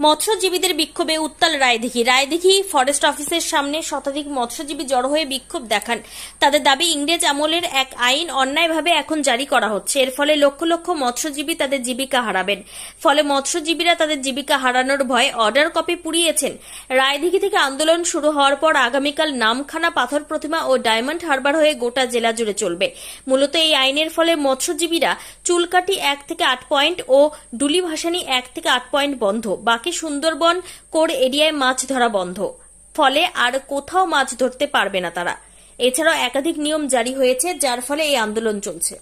মৎস্যজীবীদের বিক্ষোভে উত্তাল রায়দিঘি। রায়দিঘি ফরেস্ট অফিসের সামনে শতাধিক মৎস্যজীবী জড়ো হয়ে বিক্ষোভ দেখান। তাদের দাবি, ইংরেজ আমলের এক আইন অন্যায়ভাবে এখন জারি করা হচ্ছে। এর ফলে লক্ষ লক্ষ মৎস্যজীবী তাদের জীবিকা হারাবেন। ফলে মৎস্যজীবীরা তাদের জীবিকা হারানোর ভয়ে অর্ডার কপি পুড়িয়েছেন। রায়দিঘি থেকে আন্দোলন শুরু হওয়ার পর আগামীকাল নামখানা পাথর প্রতিমা ও ডায়মন্ড হারবার হয়ে গোটা জেলা জুড়ে চলবে। মূলত এই আইনের ফলে মৎস্যজীবীরা চুলকাটি এক থেকে আট পয়েন্ট ও ডুলি ভাসানি এক থেকে আট পয়েন্ট বন্ধ। বাকি সুন্দরবন কোর এরিয়ায় মাছ ধরা বন্ধ। ফলে আর কোথাও মাছ ধরতে পারবে না তারা। এছাড়াও একাধিক নিয়ম জারি হয়েছে যার ফলে এই আন্দোলন চলছে।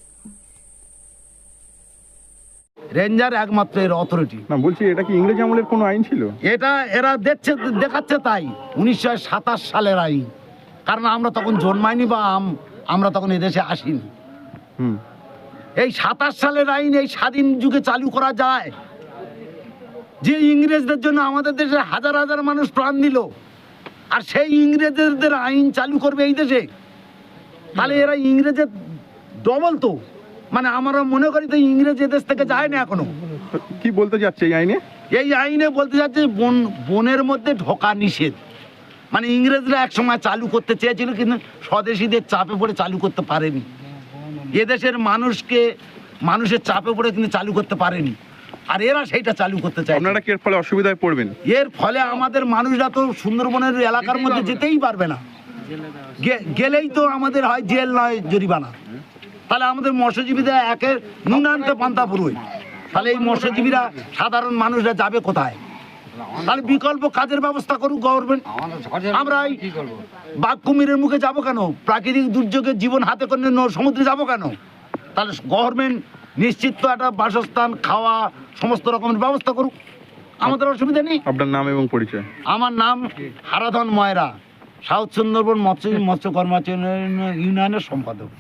রেঞ্জার একমাত্র এর অথরিটি না বলছি এটা কি ইংরেজ আমলের কোনো আইন ছিল? এটা এরা দেখছে দেখাচ্ছে তাই। উনিশশো সাতাশ সালের আইন। কারণ আমরা তখন জন্মাইনি বা আম- আমরা তখন এদেশে আসিনি। হুম। এই সাতাশ সালের আইন এই স্বাধীন যুগে চালু করা যায়। যে ইংরেজদের জন্য আমাদের দেশে হাজার হাজার মানুষ প্রাণ দিল আর সেই ইংরেজদের আইন চালু করবে এই দেশে। তাহলে এরা ইংরেজের ডবল তো। মানে আমরা মনে করি তো ইংরেজ এদেশ থেকে যায় না এখনও। কি বলতে যাচ্ছে এই আইনে? এই আইনে বলতে যাচ্ছে বন বনের মধ্যে ঢোকা নিষেধ। মানে ইংরেজরা এক সময় চালু করতে চেয়েছিল কিন্তু স্বদেশীদের চাপে পড়ে চালু করতে পারেনি। এদেশের মানুষকে মানুষের চাপে পড়ে কিন্তু চালু করতে পারেনি। আর এরা সেইটা চালু করতে চায়। আপনারা কি এর ফলে অসুবিধায় পড়বেন? এর ফলে আমাদের মানুষরা তো সুন্দরবনের এলাকার মধ্যে যেতেই পারবে না। গেলেই তো আমাদের হয় জেল নয় জরিমানা। তাহলে আমাদের মৎস্যজীবীদের একে নুনান্তে পান্তা পুরোই তাহলে এই মৎস্যজীবীরা সাধারণ মানুষরা যাবে কোথায়? তাহলে বিকল্প কাজের ব্যবস্থা করুক গভর্নমেন্ট আমরা এই বাঘ কুমিরের মুখে যাব কেন? প্রাকৃতিক দুর্যোগের জীবন হাতে করে সমুদ্রে যাব কেন? তাহলে গভর্নমেন্ট নিশ্চিত তো একটা বাসস্থান খাওয়া সমস্ত রকমের ব্যবস্থা করুক। আমাদের অসুবিধা নেই। আপনার নাম এবং পরিচয়? আমার নাম হারাধন ময়রা সাউথ সুন্দরবন মৎস্য মৎস্য কর্মচারী ইউনিয়নের সম্পাদক।